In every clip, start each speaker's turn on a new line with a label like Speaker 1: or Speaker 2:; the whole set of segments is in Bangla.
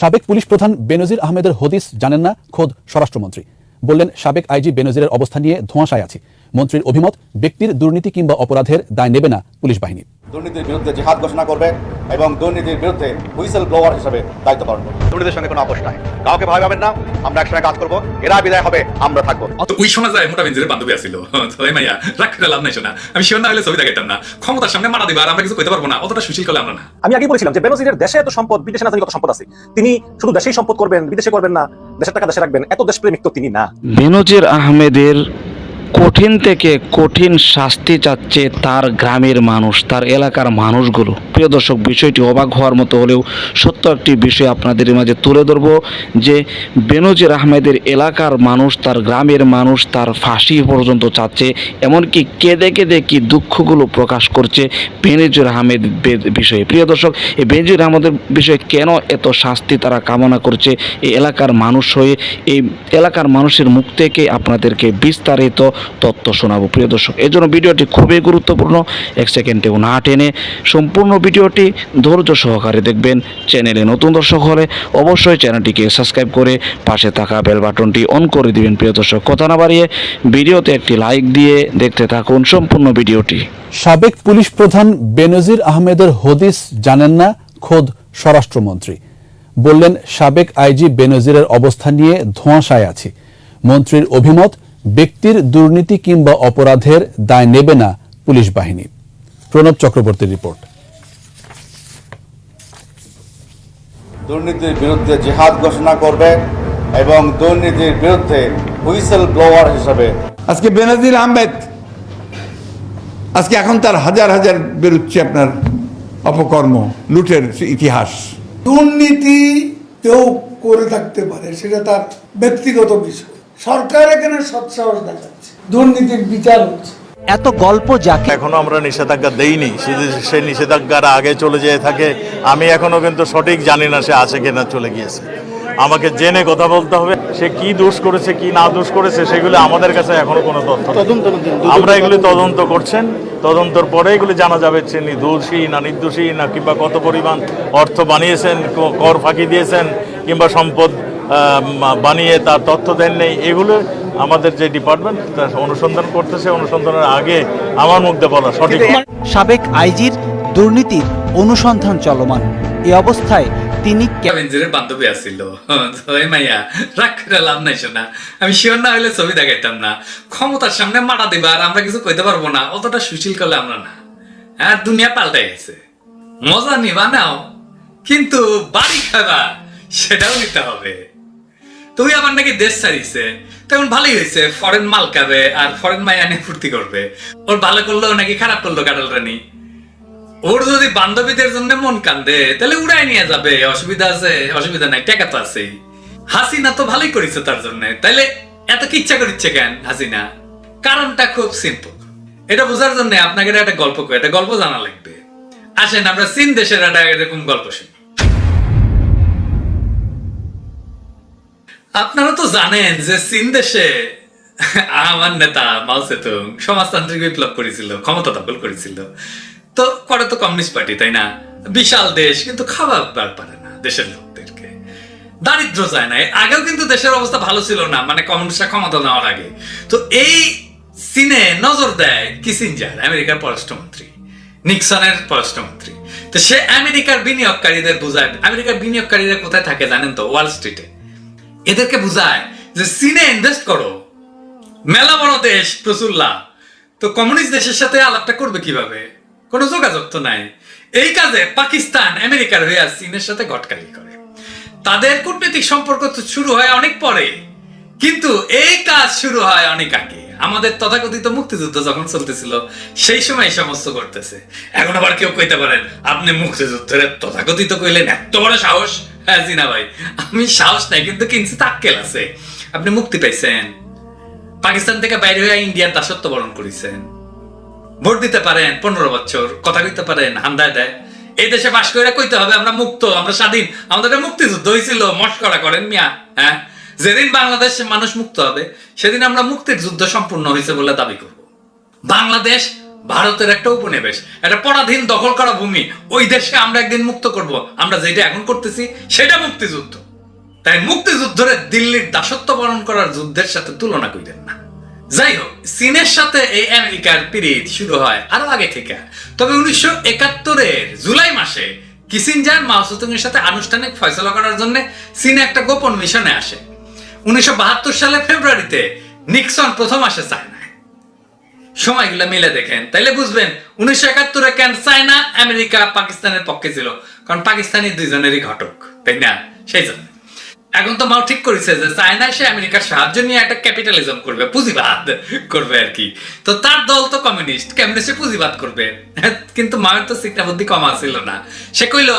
Speaker 1: সাবেক পুলিশ প্রধান বেনজির আহমেদের হদিস জানেন না খোদ স্বরাষ্ট্রমন্ত্রী। বললেন, সাবেক আইজি বেনজিরের অবস্থা নিয়ে ধোঁয়াশায় আছে। মন্ত্রীর অভিমত, ব্যক্তির দুর্নীতি কিংবা অপরাধের দায় নেবে না পুলিশ বাহিনী।
Speaker 2: দুর্নীতির বিরুদ্ধে জিহাদ ঘোষণা করবে এবং দুর্নীতির বিরুদ্ধে হুইসেল ব্লোয়ার হিসেবে দায়িত্ব পালন করবে। দুর্নীতির সঙ্গে কোনো আপোষ নাই। কাউকে ভয় পাবেন না। আমরা একসঙ্গে কাজ করব। এরা বিদায় হবে আমরা থাকব।
Speaker 3: তো ওই সময় যায়? মোটা বেঞ্জের বান্ধবী আসছিল তো মাইয়া রাগ করে লাভ নাই শোনা। আমি শিওর না হলে ছবি দেখাইতাম না। ক্ষমতার সামনে মারা দিবা আর আমরা কিছু কইতে পারব না। অতটা সুশীল করলে আমরা না।
Speaker 4: আমি আগে বলেছিলাম যে বেনজিরের দেশে এত সম্পদ বিদেশে না জানি কত সম্পদ আছে। তিনি শুধু দেশেই সম্পদ করবেন বিদেশে করবেন না। দেশের টাকা দেশে রাখবেন। এত দেশপ্রেমিক তো তিনি না।
Speaker 5: বেনজির আহমেদের কঠিন থেকে কঠিন শাস্তি চাচ্ছে তার গ্রামের মানুষ, তার এলাকার মানুষগুলো। প্রিয় দর্শক, বিষয়টি অবাক হওয়ার মতো হলেও সত্য একটি বিষয় আপনাদের মাঝে তুলে ধরব, যে বেনজির আহমেদের এলাকার মানুষ, তার গ্রামের মানুষ, তার ফাঁসি পর্যন্ত চাচ্ছে, এমনকি কেঁদে কেঁদে কি দুঃখগুলো প্রকাশ করছে বেনজির আহমেদ বিষয়ে। প্রিয় দর্শক, এই বেনজির আহমেদের বিষয়ে কেন এত শাস্তি তারা কামনা করছে? এই এলাকার মানুষ হয়ে, এই এলাকার মানুষের মুখ থেকে আপনাদেরকে বিস্তারিত তথ্য শোনাবো। প্রিয় দর্শক এই জন্য ভিডিওটি খুবই গুরুত্বপূর্ণ। এক সেকেন্ডেও না টেনে সম্পূর্ণ ভিডিওটি ধৈর্য সহকারে দেখবেন। চ্যানেলে নতুন দর্শক হলে অবশ্যই চ্যানেলটিকে সাবস্ক্রাইব করে পাশে থাকা বেল বাটনটি অন করে দিবেন। প্রিয় দর্শক, কথা না বাড়িয়ে ভিডিওতে একটি লাইক দিয়ে দেখতে থাকুন সম্পূর্ণ ভিডিওটি।
Speaker 1: সাবেক পুলিশ প্রধান বেনজির আহমেদের হদিস জানেন না খোদ স্বরাষ্ট্রমন্ত্রী। বললেন, সাবেক আইজি বেনজিরের অবস্থা নিয়ে ধোঁয়াশায় আছি। মন্ত্রীর অভিমত ব্যক্তির দুর্নীতি কিংবা অপরাধের দায় নেবে না পুলিশ বাহিনী। প্রণব চক্রবর্তীর রিপোর্ট।
Speaker 2: দুর্নীতির বিরুদ্ধে জিহাদ ঘোষণা করবে এবং দুর্নীতির বিরুদ্ধে হুইসেল ব্লোয়ার হিসেবে।
Speaker 6: আজকে বেনাজির আহমেদ আজকে এখন তার হাজার হাজার বেরোচ্ছে আপনার অপকর্ম লুটের ইতিহাস।
Speaker 7: দুর্নীতি কেউ করে থাকতে পারে সেটা তার ব্যক্তিগত বিষয়। সরকার এখানে সৎসাহস দেখাচ্ছে দুর্নীতির বিচার হচ্ছে।
Speaker 8: এত গল্প যাকে
Speaker 9: এখনও আমরা নিষেধাজ্ঞা দেইনি। সে নিষেধাজ্ঞার আগে চলে যেয়ে থাকে আমি এখনও কিন্তু সঠিক জানি না সে আছে কিনা চলে গিয়েছে। আমাকে জেনে কথা বলতে হবে সে কি দোষ করেছে কি না দোষ করেছে সেগুলো আমাদের কাছে এখনও কোনো তথ্য। আমরা এগুলি তদন্ত করছেন তদন্তর পরে এগুলি জানা যাবে সে দোষী না নির্দোষী না কিংবা কত পরিমাণ অর্থ বানিয়েছেন কর ফাঁকি দিয়েছেন কিংবা সম্পদ বানিয়ে তার তথ্য দেন নেই। এগুলো আমাদের যে ডিপার্টমেন্ট অনুসন্ধান করতেছে অনুসন্ধানের আগে আমার মুখ দিয়ে বলা সঠিক
Speaker 8: সাবেক আইজির দুর্নীতির অনুসন্ধান চলমান। এই অবস্থায় তিনি কে-
Speaker 3: বেঞ্জের বান্ধবী আসছিল তো মাইয়া রাগ করে লাভ নাই শোনা আমি শিওর না হলে ছবি দেখাইতাম না। ক্ষমতার সামনে মারা দিবা আর আমরা কিছু কইতে পারব না। অতটা সুশীল করলে আমরা না। হ্যাঁ দুনিয়া পাল্টে গেছে। মজা নিবা নাও কিন্তু বাড়ি খাবা সেটাও নিতে হবে। তুই আবার নাকি দেশ ছাড়িছে। তেমন ভালোই হয়েছে ফরেন মাল খাবে আর ফরেন মাই আনে ফুর্তি করবে। ওর ভালো করল নাকি খারাপ করল কাটাল রানী। ওর যদি বান্ধবীদের জন্য মন কান্দে, তাহলে উড়াই নিয়ে যাবে, অসুবিধা আছে, অসুবিধা নাই, টাকা তো আছেই। হাসিনা তো ভালোই করেছে তার জন্য। তাইলে এত কি ইচ্ছা করিচ্ছে কেন হাসিনা? কারণটা খুব সিম্পল এটা বোঝার জন্য আপনাকে একটা গল্প একটা গল্প জানা লাগবে। আসেন, আমরা চীন দেশের একটা এরকম গল্প শুনি। আপনারা তো জানেন যে চীন দেশে আমার নেতা মাও সেতুং সমাজতান্ত্রিক বিপ্লব করেছিল, ক্ষমতা দখল করেছিল। তো করে তো কমিউনিস্ট পার্টি, তাই না? বিশাল দেশ, কিন্তু খাবার বার পারে না দেশের লোকদেরকে। দারিদ্র যায় না। আগেও কিন্তু দেশের অবস্থা ভালো ছিল না মানে কমিউনিস্টরা ক্ষমতা নেওয়ার আগে। তো এই চীনে নজর দেয় কিসিঞ্জার, আমেরিকার পররাষ্ট্রমন্ত্রী, নিক্সনের পররাষ্ট্রমন্ত্রী। তো সে আমেরিকার বিনিয়োগকারীদের বুঝায়, আমেরিকার বিনিয়োগকারীরা কোথায় থাকে জানেন তো? ওয়াল স্ট্রিটে। এদেরকে বুঝায় যে চীনে ইনভেস্ট করো। মেলা বড় দেশ প্রচুর লাভ তো কমিউনিস্ট দেশের সাথে আলাপটা করবে কীভাবে? কোনো যোগাযোগ তো নাই। এই কাজে পাকিস্তান, আমেরিকার হয়ে আর চীনের সাথে ঘটকালি করে। তাদের কূটনৈতিক সম্পর্ক তো শুরু হয় অনেক পরে। কিন্তু এই কাজ শুরু হয় অনেক আগে। আমাদের তথাকথিত মুক্তিযুদ্ধ যখন চলতেছিল, সেই সময় সমস্ত করতেছে এখন আবার কেউ কইতে পারেন, আপনি মুক্তিযুদ্ধের তথাকথিত কইলেন, এত বড় সাহস। হ্যাঁ ভাই, আমি সাহস নাই, কিন্তু কিনছি তাক্কেল আছে। আপনি মুক্তি পাইছেন। পাকিস্তান থেকে বাইরে হয়ে ইন্ডিয়ার দাসত্ব বরণ করেছেন। ভোট দিতে পারেন, পনেরো বছর, কথা কইতে পারেন হান্দায় দেয়। এই দেশে বাস করে কইতে হবে, আমরা মুক্ত, আমরা স্বাধীন। আমাদের মুক্তিযুদ্ধ হয়েছিল মস্করা করেন মিয়া হ্যাঁ? যেদিন বাংলাদেশ মানুষ মুক্ত হবে, সেদিন আমরা মুক্তির যুদ্ধ সম্পূর্ণ হয়েছে বলে দাবি করব। বাংলাদেশ ভারতের একটা উপনিবেশ। একটা পরাধীন দখল করা ভূমি। ওই দেশে আমরা একদিন মুক্ত করব। আমরা যেটা এখন করতেছি, সেটা মুক্তিযুদ্ধ। তাই মুক্তিযুদ্ধরে দিল্লির দাসত্ব পালন করার যুদ্ধের সাথে তুলনা করিলেন না। যাই হোক, চীনের সাথে এই আমেরিকার পিরিয়ড শুরু হয় আরও আগে থেকে। তবে উনিশশো একাত্তরের জুলাই মাসে কিসিনজার মাওসুতুং এর সাথে আনুষ্ঠানিক ফয়সলা করার জন্য চীনে একটা গোপন মিশনে আসে। উনিশশো বাহাত্তর সালে ফেব্রুয়ারিতে নিক্সন প্রথম আসে চায়নায়। সময়গুলো মিলে দেখেন। তাইলে বুঝবেন, উনিশশো একাত্তরে কেন চায়না, আমেরিকা, পাকিস্তানের পক্ষে ছিল? কারণ পাকিস্তানি দুইজনেরই ঘটক, তাই না? সেই জন্য। এখন তো মাও ঠিক করেছে যে চায়না সে আমেরিকার সাহায্য নিয়ে একটা ক্যাপিটালিজম করবে, পুঁজিবাদ করবে আর কি। তো তার দল তো কমিউনিস্ট, কেমনে সে পুঁজিবাদ করবে? কিন্তু মায়ের তো সিকটা বুদ্ধি কমা ছিল না। সে কইল,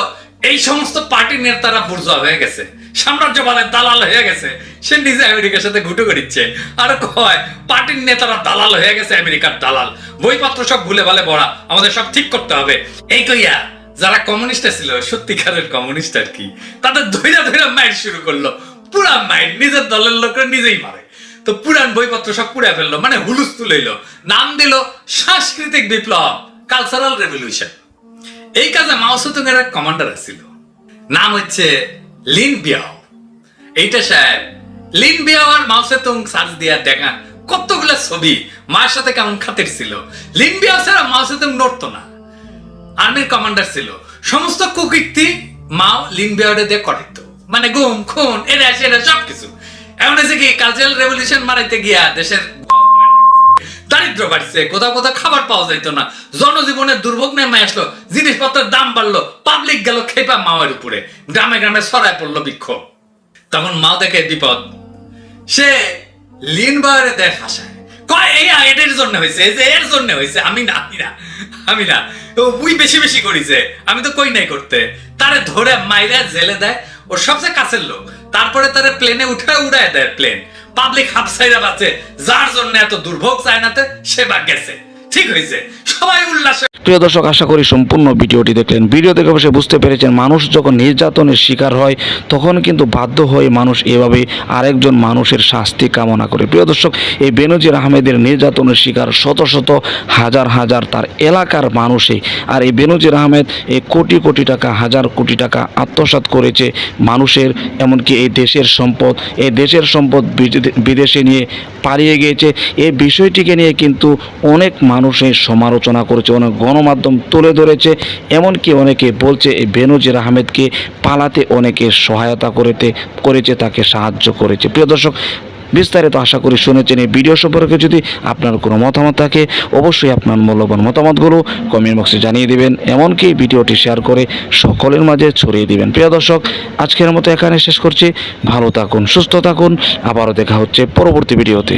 Speaker 3: এই সমস্ত পার্টির নেতারা বুর্জোয়া হয়ে গেছে। সাম্রাজ্যবাদের দালাল হয়ে গেছে। সে নিজে আমেরিকার সাথে ঘুটো করিচ্ছে আর কয়, পার্টির নেতারা দালাল হয়ে গেছে আমেরিকার দালাল। বইপত্র সব ভুলে ভালে পড়া আমাদের সব ঠিক করতে হবে। এই কইয়া যারা কমিউনিস্ট ছিল, সত্যিকারের কমিউনিস্ট আর কি, তাদের ধৈরা ধৈরা মাইর শুরু করল। পুরা মাইর নিজের দলের লোকরা নিজেই মারে। তো পুরান বইপত্র সব পুড়ে ফেলল মানে হুলুস তুলেইলো নাম দিল সাংস্কৃতিক বিপ্লব কালচারাল রেভলিউশন এই কাজে মাও সুতুং এর এক কমান্ডার ছিল নাম হচ্ছে লিন এইটা সাহেব আর মাও সেতুং সার্চ দেখা কতগুলা ছবি সাথে কেমন খাতির ছিল। লিন বিয়াও ছাড়া মাও সেতুং নড়তো না। আর্মির কমান্ডার ছিল। সমস্ত কুকীর্তি মাও লিন দিয়ে করাইত। মানে গুম, খুন এরা সেরা সব কিছু এমন হয়েছে কি কালচারাল রেভলিউশন মারাইতে গিয়া দেশের দারিদ্র বাড়ছে, কোথাও কোথাও খাবার পাওয়া যাইত না। জনজীবনের দুর্ভোগ নেমে আসলো, জিনিসপত্রের দাম বাড়লো পাবলিক গেল খেপা মাওয়ের উপরে, গ্রামে গ্রামে ছড়ায় পড়ল বিক্ষোভ তখন মাও দেখে বিপদ। সে লিন দেয় ফাঁসায় কয়, এই এটার জন্য হয়েছে যে এর জন্য হয়েছে আমি না আমি না আমি না। উই বেশি বেশি করিছে, আমি তো কই নাই করতে। তারে ধরে মাইরা জেলে দেয়, ওর সবচেয়ে কাছের লোক। তারপরে তারে প্লেনে উঠে উড়ায় দেয় প্লেন পাবলিক হাফসাইরা বাঁচে, যার জন্য এত দুর্ভোগ চায়নাতে সে বাগ গেছে। ঠিক হয়েছে সবাই উল্লাসে
Speaker 5: প্রিয় দর্শক, আশা করি সম্পূর্ণ ভিডিওটি দেখলেন। ভিডিও দেখে বসে বুঝতে পেরেছেন, মানুষ যখন নির্যাতনের শিকার হয়, তখন কিন্তু বাধ্য হয়ে মানুষ এভাবে আরেকজন মানুষের শাস্তি কামনা করে। প্রিয় দর্শক, এই বেনজির আহমেদের নির্যাতনের শিকার শত শত, হাজার হাজার তার এলাকার মানুষে। আর এই বেনজির আহমেদ এই কোটি কোটি টাকা, হাজার কোটি টাকা আত্মসাৎ করেছে মানুষের, এমনকি এই দেশের সম্পদ, এই দেশের সম্পদ বিদে- বিদেশে নিয়ে পালিয়ে গিয়েছে। এই বিষয়টিকে নিয়ে কিন্তু অনেক মানুষের সমালোচনা করেছে, অনেক গণমাধ্যম তুলে ধরেছে। এমনকি অনেকে বলছে এই বেনজির আহমেদকে পালাতে অনেকে সহায়তা করেতে, করেছে, তাকে সাহায্য করেছে। প্রিয় দর্শক বিস্তারিত আশা করি শুনেছেন এই ভিডিও সম্পর্কে যদি আপনার কোনো মতামত থাকে, অবশ্যই আপনার মূল্যবান মতামতগুলো কমেন্ট বক্সে জানিয়ে দেবেন। এমনকি ভিডিওটি শেয়ার করে সকলের মাঝে ছড়িয়ে দেবেন। প্রিয় দর্শক, আজকের মতো এখানে শেষ করছি। ভালো থাকুন, সুস্থ থাকুন। আবারও দেখা হচ্ছে পরবর্তী ভিডিওতে।